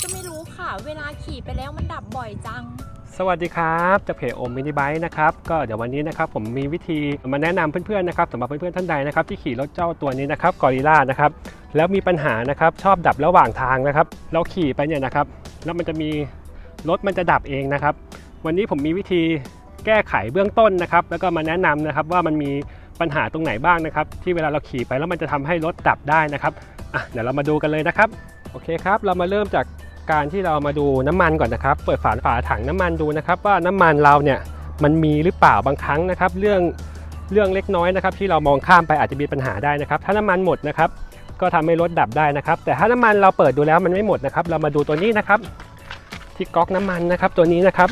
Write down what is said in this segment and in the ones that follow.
เป็นอะไรก็ไม่รู้ค่ะ เวลาขี่ไปแล้วมันดับบ่อยจัง สวัสดีครับจากเพจโอมมินิไบค์นะครับก็เดี๋ยววันนี้นะครับผมมีวิธีมาแนะนำเพื่อนๆนะครับสำหรับเพื่อนๆท่านใดนะครับที่ขี่รถเจ้าตัวนี้นะครับกอริล่านะครับแล้วมีปัญหานะครับชอบดับระหว่างทางนะครับ เราขี่ไปเนี่ยนะครับ แล้วมันจะมีรถมันจะดับเองนะครับ วันนี้ผมมีวิธีแก้ไขเบื้องต้นนะครับ แล้วก็มาแนะนำนะครับว่ามันมีปัญหาตรงไหนบ้างนะครับ ที่เวลาเราขี่ไปแล้วมันจะทำให้รถดับได้นะครับอะเดี๋ยวเรามาดูกันเลยนะครับ โอเคครับ เรามาเริ่มจาก การที่เรามาดูน้ำมันก่อนนะครับ เปิดฝาฝาถังน้ำมันดูนะครับว่าน้ำมันเราเนี่ยมันมีหรือเปล่าบางครั้งนะครับ เรื่องเรื่องเล็กน้อยนะครับ ที่เรามองข้ามไปอาจจะมีปัญหาได้นะครับ ถ้าน้ำมันหมดนะครับ ก็ทำให้รถดับได้นะครับ แต่ถ้าน้ำมันเราเปิดดูแล้วมันไม่หมดนะครับ เรามาดูตัวนี้นะครับ ที่ก๊อกน้ำมันนะครับ ตัวนี้นะครับ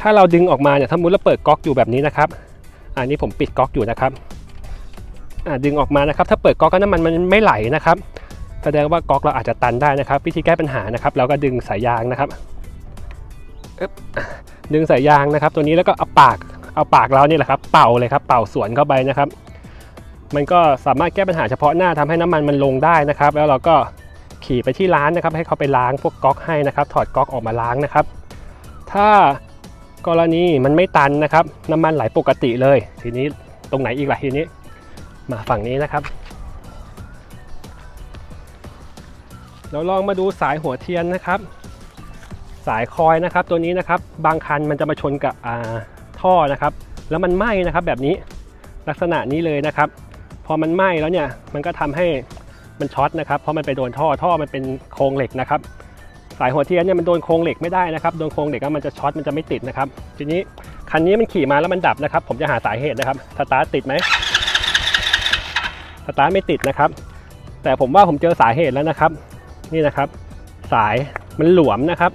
ถ้าเราดึงออกมาเนี่ยถ้ามุติเราเปิดก๊อกอยู่แบบนี้นะครับ อันนี้ผมปิดก๊อกอยู่นะครับดึงออกมานะครับ ถ้าเปิดก๊อกแล้วน้ำมันมันไม่ไหลนะครับ แสดงว่าก๊อกเราอาจจะตันได้นะครับ วิธีแก้ปัญหานะครับ เราก็ดึงสายยางนะครับอึ๊บดึงสายยางนะครับ ตัวนี้แล้วก็เอาปากเอาปากเรานี่แหละครับ เป่าเลยครับ เป่าสวนเข้าไปนะครับ มันก็สามารถแก้ปัญหาเฉพาะหน้าทำให้น้ำมันมันลงได้นะครับ แล้วเราก็ขี่ไปที่ร้านนะครับ ให้เขาไปล้างพวกก๊อกให้นะครับ ถอดก๊อกออกมาล้างนะครับ ถ้ากรณีมันไม่ตันนะครับ น้ำมันไหลปกติเลย ทีนี้ตรงไหนอีกล่ะทีนี้ มาฝั่งนี้นะครับ เราลองมาดูสายหัวเทียนนะครับ สายคอยนะครับ ตัวนี้นะครับ บางคันมันจะมาชนกับท่อนะครับ แล้วมันไหม้นะครับแบบนี้ลักษณะนี้เลยนะครับ พอมันไหม้แล้วเนี่ยมันก็ทำให้มันช็อตนะครับเพราะมันไปโดนท่อท่อมันเป็นโครงเหล็กนะครับ สายหัวเทียนเนี่ยมันโดนโครงเหล็กไม่ได้นะครับโดนโครงเหล็กแล้วมันจะช็อตมันจะไม่ติดนะครับ ทีนี้คันนี้มันขี่มาแล้วมันดับนะครับ ผมจะหาสาเหตุนะครับสตาร์ทติดไหมสตาร์ทไม่ติดนะครับ แต่ผมว่าผมเจอสาเหตุแล้วนะครับ นี่นะครับ สายมันหลวมนะครับ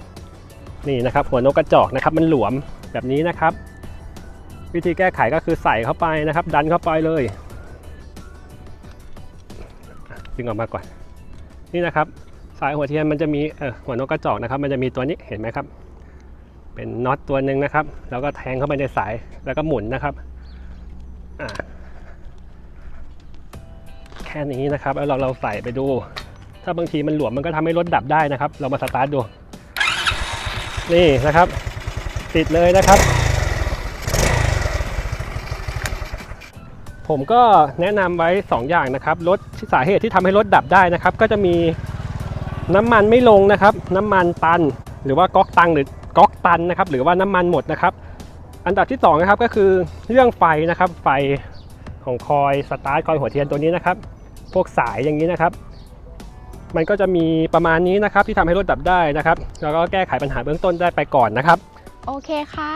นี่นะครับ หัวนกกระจอกนะครับ มันหลวมแบบนี้นะครับ วิธีแก้ไขก็คือใส่เข้าไปนะครับ ดันเข้าไปเลยดึงออกมาก่อน นี่นะครับ สายหัวเทียนมันจะมีหัวนกกระจอกนะครับ มันจะมีตัวนี้เห็นไหมครับ เป็นน็อตตัวหนึ่งนะครับ แล้วก็แทงเข้าไปในสายแล้วก็หมุนนะครับแค่นี้นะครับ แล้วเราเราใส่ไปดู ถ้าบางทีมันหลวมมันก็ทำให้รถดับได้นะครับ เรามาสตาร์ทดู นี่นะครับ ติดเลยนะครับ ผมก็แนะนำไว้ 2 อย่างนะครับรถสาเหตุที่ทำให้รถดับได้นะครับ ก็จะมีน้ำมันไม่ลงนะครับ น้ำมันตัน หรือว่าก๊อกตังหรือก๊อกตันนะครับ หรือว่าน้ำมันหมดนะครับ อันดับที่2นะครับก็คือเรื่องไฟนะครับ ไฟของคอยสตาร์ทคอยหัวเทียนตัวนี้นะครับ พวกสายอย่างนี้นะครับ มันก็จะมีประมาณนี้นะครับที่ทำให้รถดับได้นะครับแล้วก็แก้ไขปัญหาเบื้องต้นได้ไปก่อนนะครับ โอเคค่ะ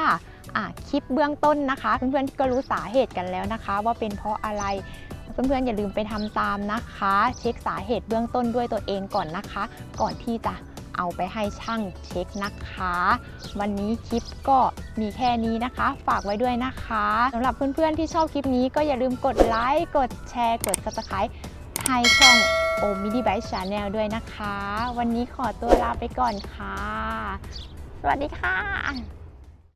อะคลิปเบื้องต้นนะคะเพื่อนๆก็รู้สาเหตุกันแล้วนะคะ ว่าเป็นเพราะอะไรเพื่อนๆอย่าลืมไปทำตามนะคะ เช็คสาเหตุเบื้องต้นด้วยตัวเองก่อนนะคะ ก่อนที่จะเอาไปให้ช่างเช็คนะคะ วันนี้คลิปก็มีแค่นี้นะคะ ฝากไว้ด้วยนะคะสำหรับเพื่อนๆที่ชอบคลิปนี้ก็อย่าลืมกดไลค์กดแชร์ กด subscribe ให้ช่อง โอมิดีไบชาแนลด้วยนะคะ วันนี้ขอตัวลาไปก่อนค่ะ สวัสดีค่ะ